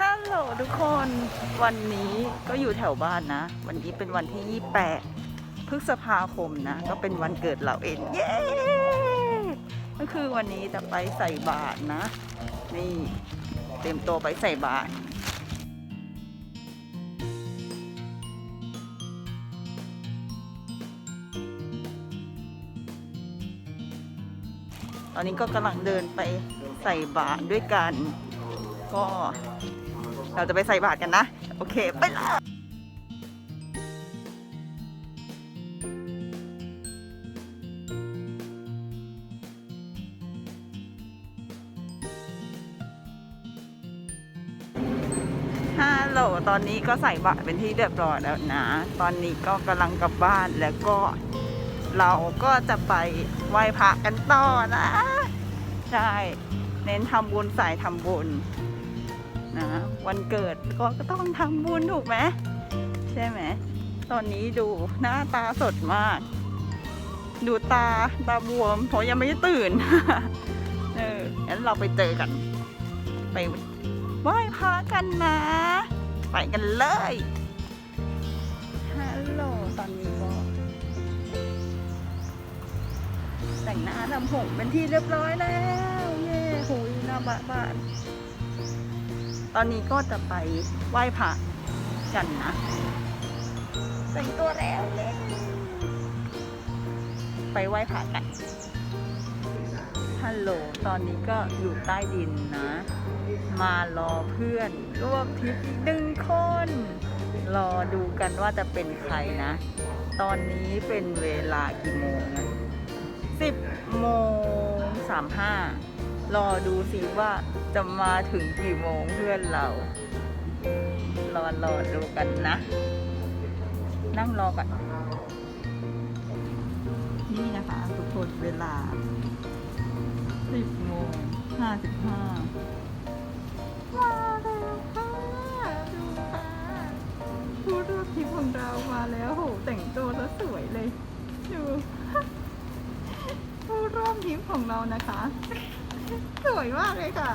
ฮัลโหลทุกคนวันนี้ก็อยู่แถวบ้านนะ วันนี้เป็นวันที่ 28 พฤษภาคมนะ ก็เป็นวันเกิดเราเองเย้ก็คือวันนี้จะไปใส่บาตรนะ นี่เตรียมตัวไปใส่บาตรตอนนี้ก็กำลังเดินไปใส่บาตรด้วยกัน ก็เราจะไปใส่บาตรกันนะ โอเค ไปเลยฮัลโหล ตอนนี้ก็ใส่บาตรเป็นที่เรียบร้อยแล้วนะ ตอนนี้ก็กำลังกลับบ้านแล้วก็เราก็จะไปไหว้พระกันต่อนะ ใช่ เน้นทำบุญสายทำบุญ นะวันเกิดก็ต้องทำบุญถูกไหมใช่ไหมตอนนี้ดูหน้าตาสดมาก ดูตาตาบวมเพราะยังไม่ตื่น เอองั้นเราไปเจอกัน ไปไหว้พระกันนะ ไปกันเลยฮัลโหลตอนนี้ก็แต่งหน้าทำผมเป็นที่เรียบร้อยแล้ว เย้หุยหน้าบ้านบ้าน ตอนนี้ก็จะไปไหว้พระกันนะแต่งตัวแล้วเล่นไปไหว้พระกัน ฮัลโหล ตอนนี้ก็อยู่ใต้ดินนะ มารอเพื่อนร่วมทริปอีกหนึ่งคน รอดูกันว่าจะเป็นใครนะ ตอนนี้เป็นเวลากี่โมงอะสิบโมงสามห้า รอดูสิว่าจะมาถึงกี่โมงเพื่อนเรา รอรอดูกันนะ นั่งรอก่อนนี่นะคะ ทุกคนเวลาสิบโมงห้าสิบห้ามาแล้วค่ะดูค่ะผู้ร่วมทริปของเรามาแล้วโหแต่งตัวแล้วสวยเลย ดูผู้ร่วมทริปของเรานะคะ สวยมากเลยค่ะ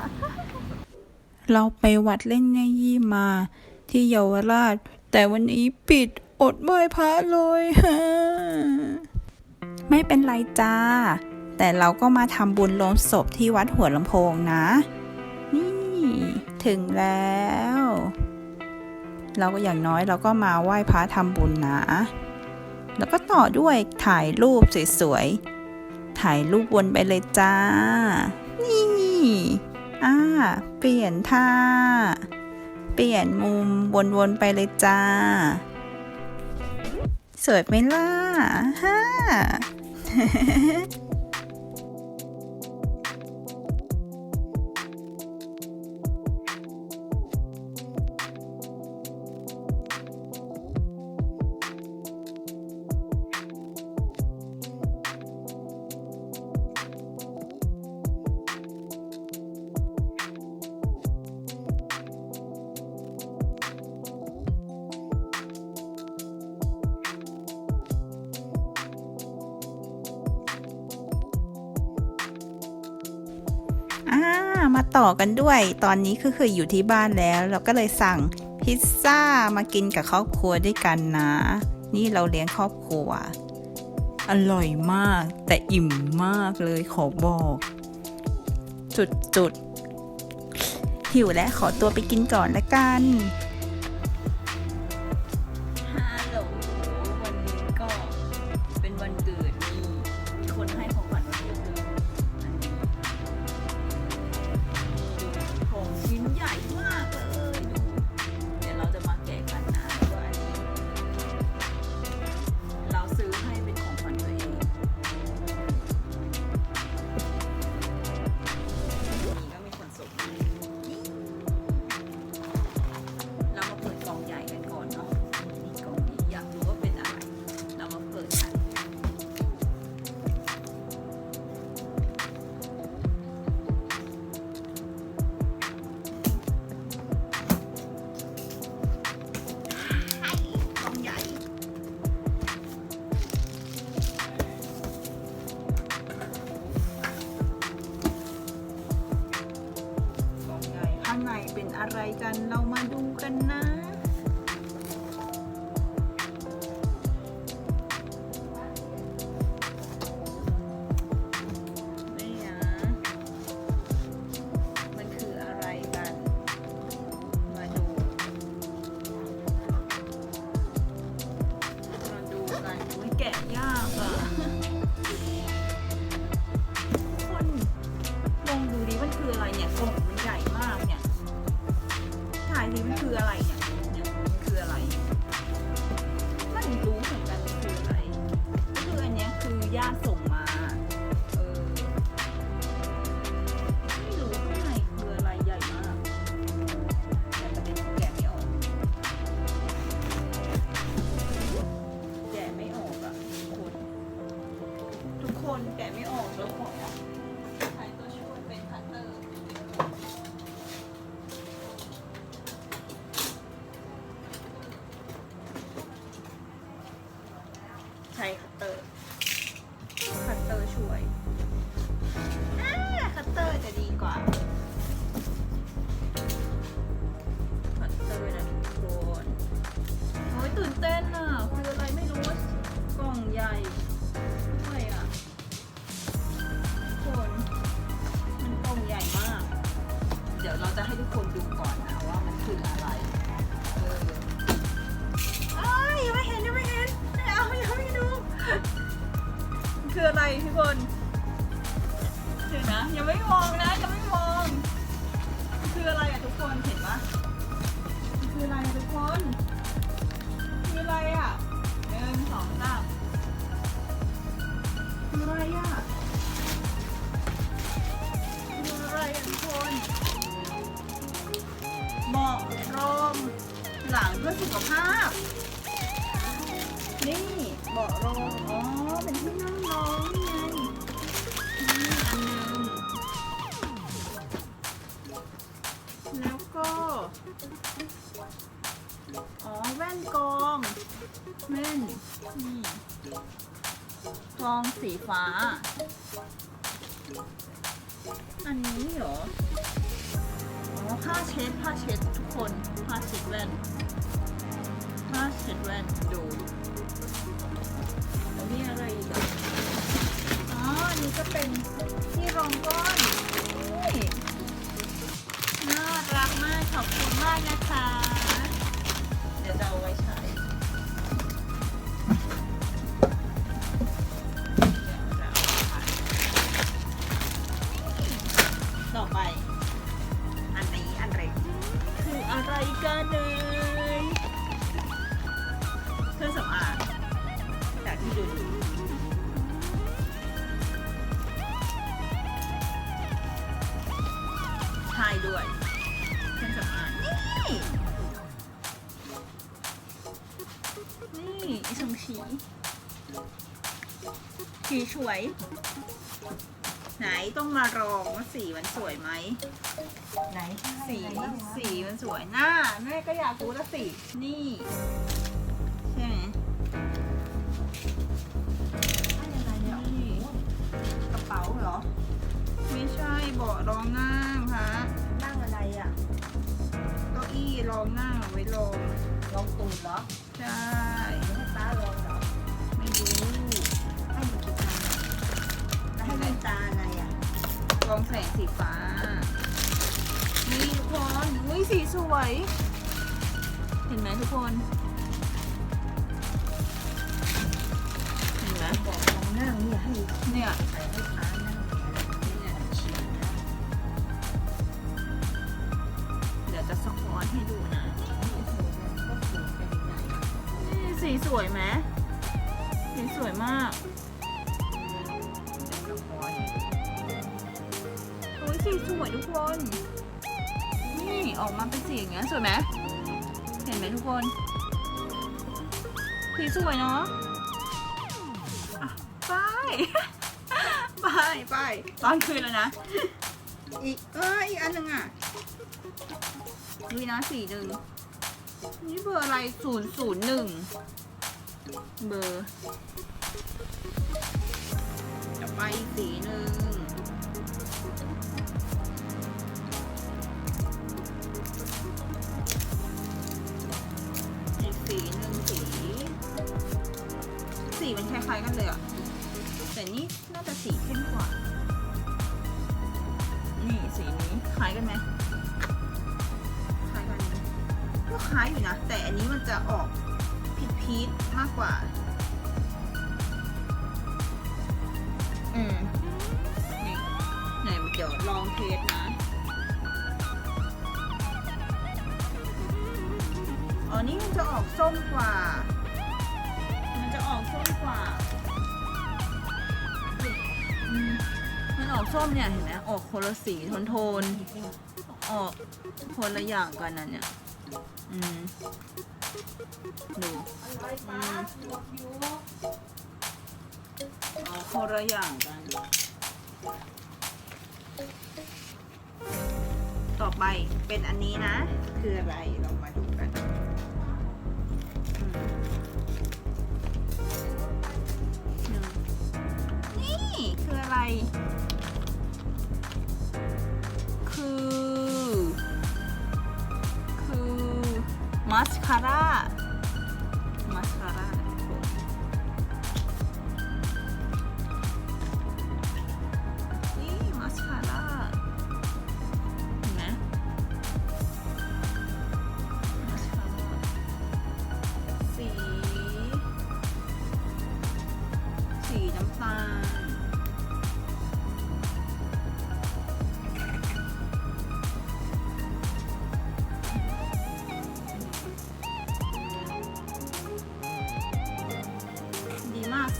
เราไปวัดเล่นเนยี่มา ที่เยาวราช แต่วันนี้ปิดอดไหว้พระเลยฮะไม่เป็นไรจ้า แต่เราก็มาทำบุญลงศพที่วัดหัวลำโพงนะ นี่ ถึงแล้ว เราก็อย่างน้อยเราก็มาไหว้พระทำบุญนะ แล้วก็ต่อด้วยถ่ายรูปสวยๆ ถ่ายรูปวนไปเลยจ้า เปลี่ยนท่า เปลี่ยนมุมวนๆไปเลยจ้า สวยไหมล่ะฮ่า มาต่อกันด้วย ตอนนี้ก็คืออยู่ที่บ้านแล้ว เราก็เลยสั่งพิซซ่ามากินกับครอบครัวด้วยกันนะ นี่เราเลี้ยงครอบครัว อร่อยมาก แต่อิ่มมากเลยขอบอก จุดจุดๆหิวและขอตัวไปกินก่อนละกัน แกะยากอะ คนแกะไม่ออกแล้วขอ ให้ทุกคนดูก่อนนะว่ามันคืออะไรเออเอ้ยยังไม่เห็นยังไม่เห็นไม่เอายังไม่ดูมันคืออะไรทุกคนเดี๋ยวนะยังไม่มองนะยังไม่มองมันคืออะไรอะทุกคนเห็นปะมันคืออะไรอะทุกคนคืออะไรอะหนึ่งสองสามคืออะไรอะคืออะไรอะทุกคน เหมาะรองหลังเพื่อสุขภาพ นี่เบาะรองอ๋อ เป็นที่นั่งรองไงนี่อันนึงแล้วก็ อ๋อ แว่นกรองแว่นนี่กรองสีฟ้า อันนี้เหรอ อ๋อผ้าเช็ดผ้าเช็ดทุกคนผ้าเช็ดแว่นผ้าเช็ดแว่นดูแล้วนี่อะไรอีกอะอ๋ออันนี้ก็เป็นที่รองก้อนนี่น่ารักมากขอบคุณมากนะคะ เดี๋ยวจะเอาไว้ นี่อีชงชีสีสวย ไหนต้องมาลองว่าสีมันสวยไหม ไหนสีสีมันสวยหน้าแม่ก็อยากรู้ละสีนี่ ใช่ไหมอะไรเนี่ยนี่กระเป๋าเหรอ ไม่ใช่เบาะรองนั่งคะนั่งอะไรอะเก้าอี้รองนั่งเอาไว้รอง ลองตูดเหรอ ใช่ ให้มันกี่อันแล้วให้แว่นตาอะไรอะรองแสงสีฟ้า นี่ทุกคนอุ้ยสีสวย เห็นไหมทุกคน เห็นไหมบอกลองนั่งเนี่ยให้เนี่ย ใส่ให้ป้านั่งเนี่ยฉีดนะเดี๋ยวจะสปอนให้ดูนะ นี่สีสวยไหม สีสวยมากกระเป๋าเนี่ยโอ้ยสีสวยทุกคน นี่ออกมาเป็นสีอย่างเงี้ยสวยไหมเห็นไหมทุกคนสีสวยเนาะอะไปไปไปตอนคืนแล้วนะ อีกเอออีกอันหนึ่งอะดูนะสีหนึ่งนี่เบอร์อะไรศูนย์ศูนย์หนึ่งเบอร์ ไปสีหนึ่งอีกสีหนึ่งสี สีมันคล้ายๆกันเลยอะแต่นี่น่าจะสีเข้มกว่า นี่สีนี้คล้ายกันไหมคล้ายกันก็คล้ายอยู่นะ แต่อันนี้มันจะออกผิดพีชมากกว่า อืมนี่ไหนเดี๋ยวลองเทสนะ อ๋อ นี่มันจะออกส้มกว่า มันจะออกส้มกว่าอืมมันออกส้มเนี่ยเห็นไหมออกคนละสีโทนโทนๆออกคนละอย่างกันนะเนี่ย อืมดู อืม คนละอย่างกัน ต่อไปเป็นอันนี้นะ คืออะไรเรามาดูกันนี่คืออะไร คือ คือมาสคาร่า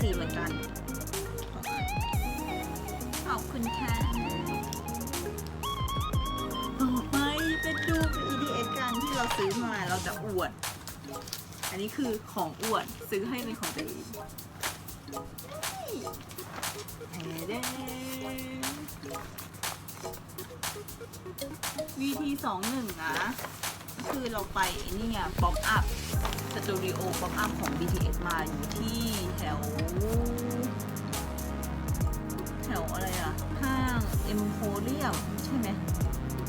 สีเหมือนกัน ขอบคุณค่ะ ต่อไปเป็นดูเป็น EDS กันที่เราซื้อมาเราจะอวด อันนี้คือของอวดซื้อให้เป็นของตัวเองเด้ VT สองหนึ่งนะ คือเราไปนี่ไงป๊อปอัพสตูดิโอป๊อปอัพของ BTS มาอยู่ที่แถว แถวอะไรอะห้างเอ็มโพเรียมใช่ไหม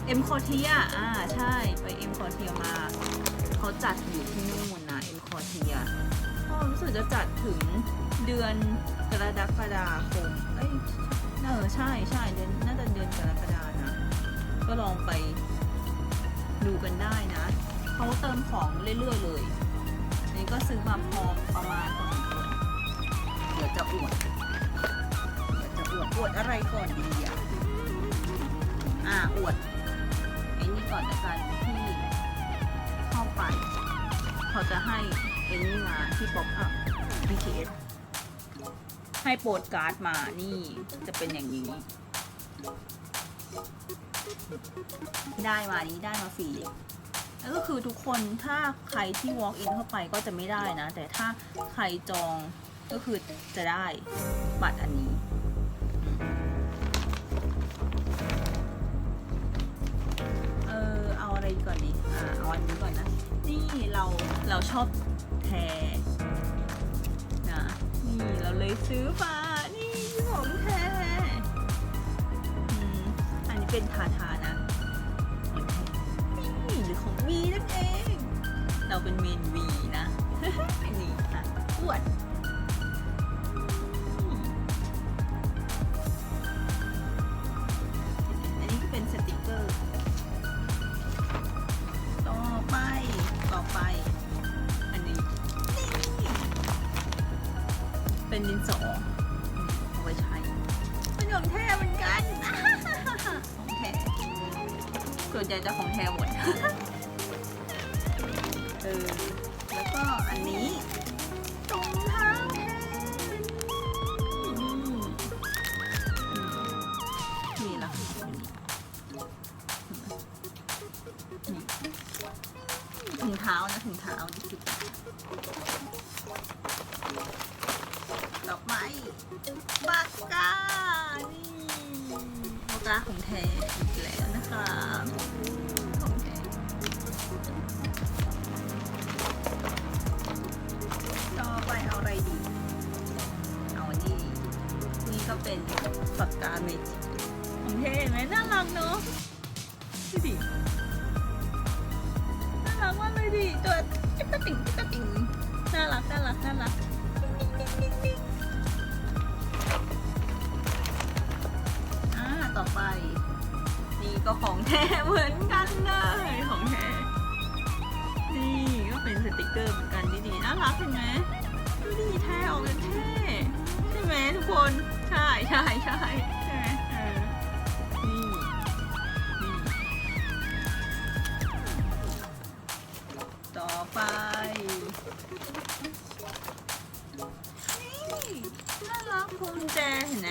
เอ็มคอเทียอ่าใช่ไปเอ็มคอเทียมาเขาจัดอยู่ที่นู่นนะเอ็มคอเทียก็รู้สึกจะจัดถึงเดือนกรกฎาคมเอ้ยเออใช่ใช่เดือนน่าจะเดือนกรกฎานะ ก็ลองไป ดูกันได้นะเขาเติมของเรื่อยๆเลย นี่ก็ซื้อมาพอประมาณพอสมควรเดี๋ยวจะอวดเดี๋ยวจะอวดอวดอะไรก่อนดีอะอ่าอวดไอ้นี่ก่อนละกันที่เข้าไปเขาจะให้ไอ้นี่มาที่ป๊อปอัพ BTS ให้โปรดการ์ดมานี่จะเป็นอย่างนี้ ได้มานี้ได้มาฟรีแล้วก็คือทุกคนถ้าใครที่ walk in เข้าไปก็จะไม่ได้นะ แต่ถ้าใครจองก็คือจะได้บัตรอันนี้เออเอาอะไรก่อนดีอ่าเอาอันนี้ก่อนนะ นี่เราเราชอบแทนะนี่เราเลยซื้อมานี่ของแทอืมอันนี้เป็นทาทา วีนั่นเอง เราเป็นเมนวีนะ นี่อะอวดอันนี้ก็เป็นสติกเกอร์ ต่อไป ต่อไป อันนี้ นี่ เป็นดินสอเอาไว้ใช้เป็นของแท้เหมือนกัน ของแท้ส่วนใหญ่จะของแท้หมด เออ แล้วก็อันนี้รองเท้าแทนี่นี่ละค่ะนี่ถุงเท้านะถุงเท้านี่สิบดอกไม้ปากกา นี่ปากกาของแท้อีกแล้วนะคะ damage ของเท่ไหมน่ารักเนาะดูดิน่ารักมากเลยดิตัวจิ๊บตะปิ่งจิ๊บตะปิ่งน่ารักน่ารักน่ารักอ่าต่อไป นี่ก็ของแท้เหมือนกันเลยของแท้นี่ก็เป็นสติกเกอร์เหมือนกันดีๆน่ารักเห็นไหมดูดีแท้ออกกันแท้ใช่ไหมทุกคนใช่ใช่ใช่ กุญแจเห็นไหม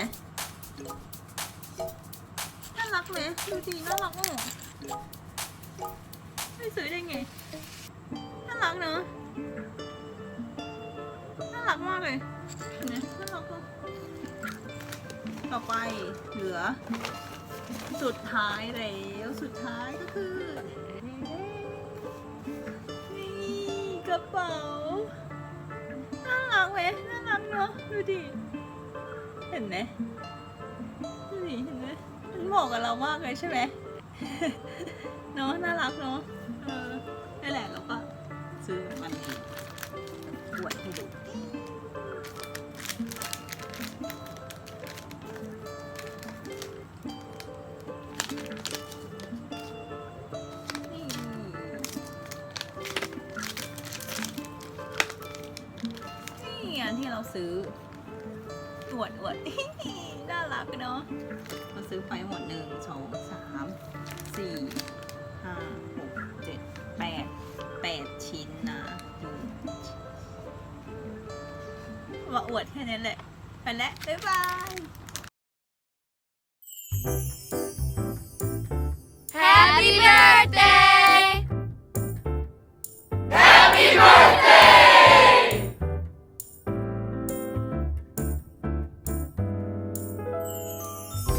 น่ารักไหมดูดีน่ารักอะไม่ซื้อได้ไง น่ารักเนอะน่ารักมากเลยเห็นไหมน่ารักอะต่อไปเหลือ สุดท้ายแล้วสุดท้ายก็คือนี่กระเป๋าน่ารักไหมน่ารักเนาะดูดิ เห็นไหมดูดิเห็นไหมมันเหมาะกับเรามากเลยใช่ไหมเนาะน่ารักเนาะเออนั่แหละเราก็ซื้อมันเองอวดให้ดูนี่นี่อันที่เราซื้อ อวดอวดน่ารักเนาะเราซื้อไปหมดหนึ่งสองสามสี่ห้าหกเจ็ดแปดแปดชิ้นนะดูว่าอวดแค่นั้นแหละ ไปแล้ว บ๊ายบาย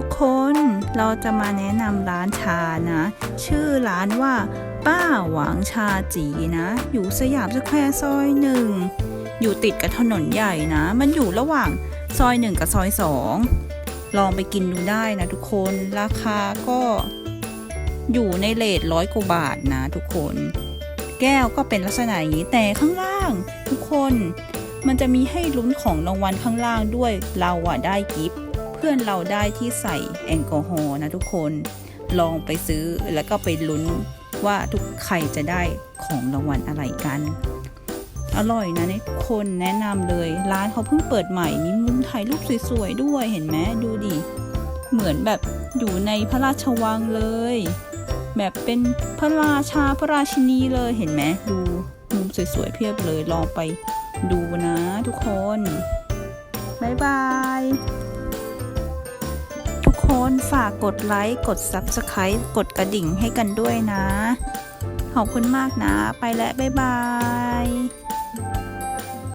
ทุกคนเราจะมาแนะนำร้านชานะ ชื่อร้านว่า ป้าหวางชาจีนะ อยู่สยามสแควร์ซอยหนึ่งอยู่ติดกับถนนใหญ่นะ มันอยู่ระหว่างซอยหนึ่งกับซอยสองลองไปกินดูได้นะทุกคนราคาก็อยู่ในเลทร้อยกว่าบาทนะทุกคน แก้วก็เป็นลักษณะอย่างนี้แต่ข้างล่าง ทุกคนมันจะมีให้ลุ้นของรางวัลข้างล่างด้วยเราอะได้กิฟต์ เพื่อนเราได้ที่ใส่แอลกอฮอล์นะทุกคนลองไปซื้อแล้วก็ไปลุ้นว่าทุกใครจะได้ของรางวัลอะไรกัน อร่อยนะเนี่ยทุกคนแนะนำเลยร้านเขาเพิ่งเปิดใหม่มีมุมถ่ายรูปสวยๆด้วยเห็นไหมดูดิเหมือนแบบอยู่ในพระราชวังเลย แบบเป็นพระราชาพระราชินีเลยเห็นไหมดูมุมสวยๆเพียบเลยลองไปดูนะทุกคน บ๊ายบาย คนฝากกดไลค์ กด Subscribe กดกระดิ่งให้กันด้วยนะ ขอบคุณมากนะ ไปแล้ว บ๊ายบาย